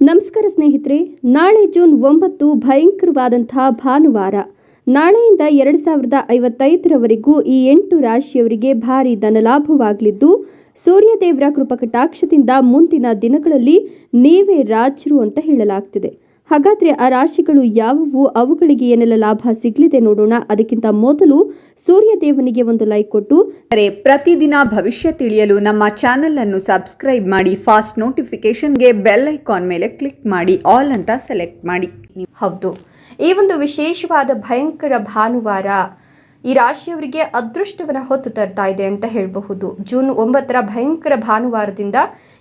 ನಮಸ್ಕಾರ ಸ್ನೇಹಿತರೆ, ನಾಳೆ ಜೂನ್ ಒಂಬತ್ತು ಭಯಂಕರವಾದಂತಹ ಭಾನುವಾರ. ನಾಳೆಯಿಂದ ಎರಡು ಸಾವಿರದ ಐವತ್ತೈದರವರೆಗೂ ಈ ಎಂಟು ರಾಶಿಯವರಿಗೆ ಭಾರಿ ಧನಲಾಭವಾಗಲಿದ್ದು ಸೂರ್ಯದೇವರ ಕೃಪಕಟಾಕ್ಷದಿಂದ ಮುಂದಿನ ದಿನಗಳಲ್ಲಿ ನೀವೇ ರಾಜರು ಅಂತ ಹೇಳಲಾಗ್ತಿದೆ. ಹಾಗಾದ್ರೆ ಆ ರಾಶಿಗಳು ಯಾವುವು? ಅವುಗಳಿಗೆ ಏನೆಲ್ಲ ಲಾಭ ಸಿಗಲಿದೆ ನೋಡೋಣ. ಅದಕ್ಕಿಂತ ಮೊದಲು ಸೂರ್ಯ ದೇವನಿಗೆ ಒಂದು ಲೈಕ್ ಕೊಟ್ಟು ಪ್ರತಿದಿನ ಭವಿಷ್ಯ ತಿಳಿಯಲು ನಮ್ಮ ಚಾನೆಲ್ ಅನ್ನು ಸಬ್ಸ್ಕ್ರೈಬ್ ಮಾಡಿ ಫಾಸ್ಟ್ ನೋಟಿಫಿಕೇಶನ್ಗೆ ಬೆಲ್ ಐಕಾನ್ ಮೇಲೆ ಕ್ಲಿಕ್ ಮಾಡಿ ಆಲ್ ಅಂತ ಸೆಲೆಕ್ಟ್ ಮಾಡಿ. ಹೌದು. ಈ ಒಂದು ವಿಶೇಷವಾದ ಭಯಂಕರ ಭಾನುವಾರ ಈ ರಾಶಿಯವರಿಗೆ ಅದೃಷ್ಟವನ್ನ ಹೊತ್ತು ತರ್ತಾ ಇದೆ ಅಂತ ಹೇಳಬಹುದು. ಜೂನ್ ಒಂಬತ್ತರ ಭಯಂಕರ ಭಾನುವಾರದಿಂದ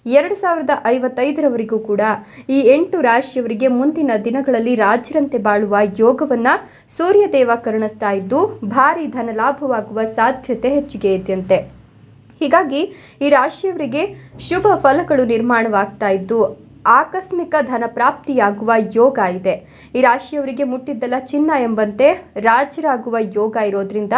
ಎರಡು ಸಾವಿರದ ಐವತ್ತೈದರವರೆಗೂ ಕೂಡ ಈ ಎಂಟು ರಾಶಿಯವರಿಗೆ ಮುಂದಿನ ದಿನಗಳಲ್ಲಿ ರಾಜರಂತೆ ಬಾಳುವ ಯೋಗವನ್ನು ಸೂರ್ಯದೇವ ಕರುಣಿಸ್ತಾ ಇದ್ದು ಭಾರಿ ಧನ ಲಾಭವಾಗುವ ಸಾಧ್ಯತೆ ಹೆಚ್ಚಿಗೆ ಇದೆಯಂತೆ. ಹೀಗಾಗಿ ಈ ರಾಶಿಯವರಿಗೆ ಶುಭ ಫಲಗಳು ನಿರ್ಮಾಣವಾಗ್ತಾ ಇದ್ದು ಆಕಸ್ಮಿಕ ಧನ ಪ್ರಾಪ್ತಿಯಾಗುವ ಯೋಗ ಇದೆ. ಈ ರಾಶಿಯವರಿಗೆ ಮುಟ್ಟಿದ್ದಲ್ಲ ಚಿನ್ನ ಎಂಬಂತೆ ರಾಜರಾಗುವ ಯೋಗ ಇರೋದ್ರಿಂದ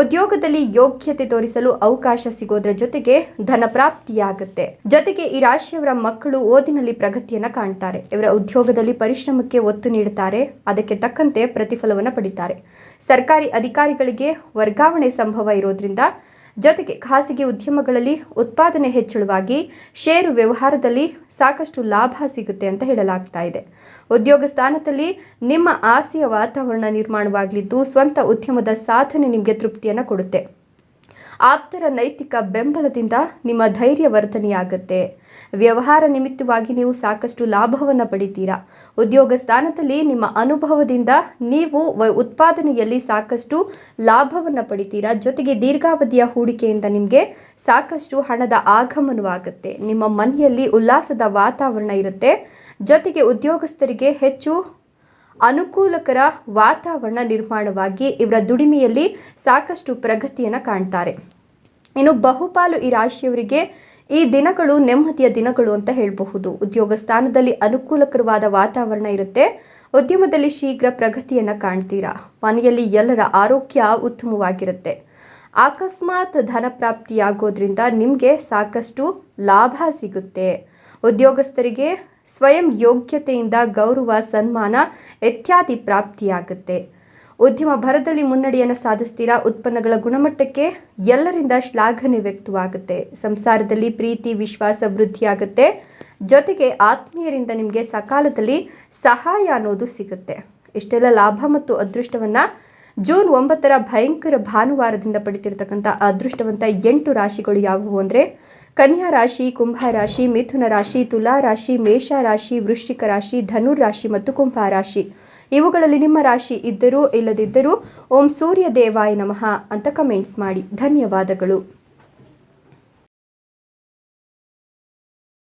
ಉದ್ಯೋಗದಲ್ಲಿ ಯೋಗ್ಯತೆ ತೋರಿಸಲು ಅವಕಾಶ ಸಿಗೋದ್ರ ಜೊತೆಗೆ ಧನ ಪ್ರಾಪ್ತಿಯಾಗುತ್ತೆ. ಜೊತೆಗೆ ಈ ರಾಶಿಯವರ ಮಕ್ಕಳು ಓದಿನಲ್ಲಿ ಪ್ರಗತಿಯನ್ನ ಕಾಣ್ತಾರೆ. ಇವರ ಉದ್ಯೋಗದಲ್ಲಿ ಪರಿಶ್ರಮಕ್ಕೆ ಒತ್ತು ನೀಡುತ್ತಾರೆ ಅದಕ್ಕೆ ತಕ್ಕಂತೆ ಪ್ರತಿಫಲವನ್ನು ಪಡಿತಾರೆ. ಸರ್ಕಾರಿ ಅಧಿಕಾರಿಗಳಿಗೆ ವರ್ಗಾವಣೆ ಸಂಭವ ಇರೋದ್ರಿಂದ ಜೊತೆಗೆ ಖಾಸಗಿ ಉದ್ಯಮಗಳಲ್ಲಿ ಉತ್ಪಾದನೆ ಹೆಚ್ಚಳವಾಗಿ ಷೇರು ವ್ಯವಹಾರದಲ್ಲಿ ಸಾಕಷ್ಟು ಲಾಭ ಸಿಗುತ್ತೆ ಅಂತ ಹೇಳಲಾಗ್ತಾ ಇದೆ. ಉದ್ಯೋಗ ಸ್ಥಾನದಲ್ಲಿ ನಿಮ್ಮ ಆಸೆಯ ವಾತಾವರಣ ನಿರ್ಮಾಣವಾಗಲಿದ್ದು ಸ್ವಂತ ಉದ್ಯಮದ ಸಾಧನೆ ನಿಮಗೆ ತೃಪ್ತಿಯನ್ನು ಕೊಡುತ್ತೆ. ಆಪ್ತರ ನೈತಿಕ ಬೆಂಬಲದಿಂದ ನಿಮ್ಮ ಧೈರ್ಯ ವರ್ಧನೆಯಾಗುತ್ತೆ ವ್ಯವಹಾರ ನಿಮಿತ್ತವಾಗಿ ನೀವು ಸಾಕಷ್ಟು ಲಾಭವನ್ನು ಪಡಿತೀರಾ? ಉದ್ಯೋಗ ಸ್ಥಾನದಲ್ಲಿ ನಿಮ್ಮ ಅನುಭವದಿಂದ ನೀವು ಉತ್ಪಾದನೆಯಲ್ಲಿ ಸಾಕಷ್ಟು ಲಾಭವನ್ನು ಪಡಿತೀರಾ? ಜೊತೆಗೆ ದೀರ್ಘಾವಧಿಯ ಹೂಡಿಕೆಯಿಂದ ನಿಮಗೆ ಸಾಕಷ್ಟು ಹಣದ ಆಗಮನವಾಗುತ್ತೆ ನಿಮ್ಮ ಮನೆಯಲ್ಲಿ ಉಲ್ಲಾಸದ ವಾತಾವರಣ ಇರುತ್ತೆ. ಜೊತೆಗೆ ಉದ್ಯೋಗಸ್ಥರಿಗೆ ಹೆಚ್ಚು ಅನುಕೂಲಕರ ವಾತಾವರಣ ನಿರ್ಮಾಣವಾಗಿ ಇವರ ದುಡಿಮೆಯಲ್ಲಿ ಸಾಕಷ್ಟು ಪ್ರಗತಿಯನ್ನು ಕಾಣ್ತಾರೆ. ಇನ್ನು ಬಹುಪಾಲು ಈ ರಾಶಿಯವರಿಗೆ ಈ ದಿನಗಳು ನೆಮ್ಮದಿಯ ದಿನಗಳು ಅಂತ ಹೇಳಬಹುದು. ಉದ್ಯೋಗ ಸ್ಥಾನದಲ್ಲಿ ಅನುಕೂಲಕರವಾದ ವಾತಾವರಣ ಇರುತ್ತೆ. ಉದ್ಯಮದಲ್ಲಿ ಶೀಘ್ರ ಪ್ರಗತಿಯನ್ನು ಕಾಣ್ತೀರಾ? ಮನೆಯಲ್ಲಿ ಎಲ್ಲರ ಆರೋಗ್ಯ ಉತ್ತಮವಾಗಿರುತ್ತೆ. ಅಕಸ್ಮಾತ್ ಧನ ಪ್ರಾಪ್ತಿಯಾಗೋದ್ರಿಂದ ನಿಮಗೆ ಸಾಕಷ್ಟು ಲಾಭ ಸಿಗುತ್ತೆ. ಉದ್ಯೋಗಸ್ಥರಿಗೆ ಸ್ವಯಂ ಯೋಗ್ಯತೆಯಿಂದ ಗೌರವ, ಸನ್ಮಾನ ಇತ್ಯಾದಿ ಪ್ರಾಪ್ತಿಯಾಗುತ್ತೆ. ಉದ್ಯಮ ಭರದಲ್ಲಿ ಮುನ್ನಡೆಯನ್ನು ಸಾಧಿಸ್ತೀರಾ ಉತ್ಪನ್ನಗಳ ಗುಣಮಟ್ಟಕ್ಕೆ ಎಲ್ಲರಿಂದ ಶ್ಲಾಘನೆ ವ್ಯಕ್ತವಾಗುತ್ತೆ. ಸಂಸಾರದಲ್ಲಿ ಪ್ರೀತಿ, ವಿಶ್ವಾಸ ವೃದ್ಧಿಯಾಗುತ್ತೆ. ಜೊತೆಗೆ ಆತ್ಮೀಯರಿಂದ ನಿಮಗೆ ಸಕಾಲದಲ್ಲಿ ಸಹಾಯ ಅನ್ನೋದು ಸಿಗುತ್ತೆ. ಇಷ್ಟೆಲ್ಲ ಲಾಭ ಮತ್ತು ಅದೃಷ್ಟವನ್ನು ಜೂನ್ ಒಂಬತ್ತರ ಭಯಂಕರ ಭಾನುವಾರದಿಂದ ಪಡಿತಿರ್ತಕ್ಕಂಥ ಅದೃಷ್ಟವಂತ ಎಂಟು ರಾಶಿಗಳು ಯಾವುವು ಅಂದರೆ ಕನ್ಯಾ ರಾಶಿ, ಕುಂಭ ರಾಶಿ, ಮಿಥುನ ರಾಶಿ, ತುಲಾ ರಾಶಿ, ಮೇಷ ರಾಶಿ, ವೃಶ್ಚಿಕ ರಾಶಿ, ಧನುರ್ ರಾಶಿ ಮತ್ತು ಕುಂಭ ರಾಶಿ. ಇವುಗಳಲ್ಲಿ ನಿಮ್ಮ ರಾಶಿ ಇದ್ದರೂ ಇಲ್ಲದಿದ್ದರೂ ಓಂ ಸೂರ್ಯ ದೇವಾಯ ನಮಃ ಅಂತ ಕಮೆಂಟ್ಸ್ ಮಾಡಿ. ಧನ್ಯವಾದಗಳು.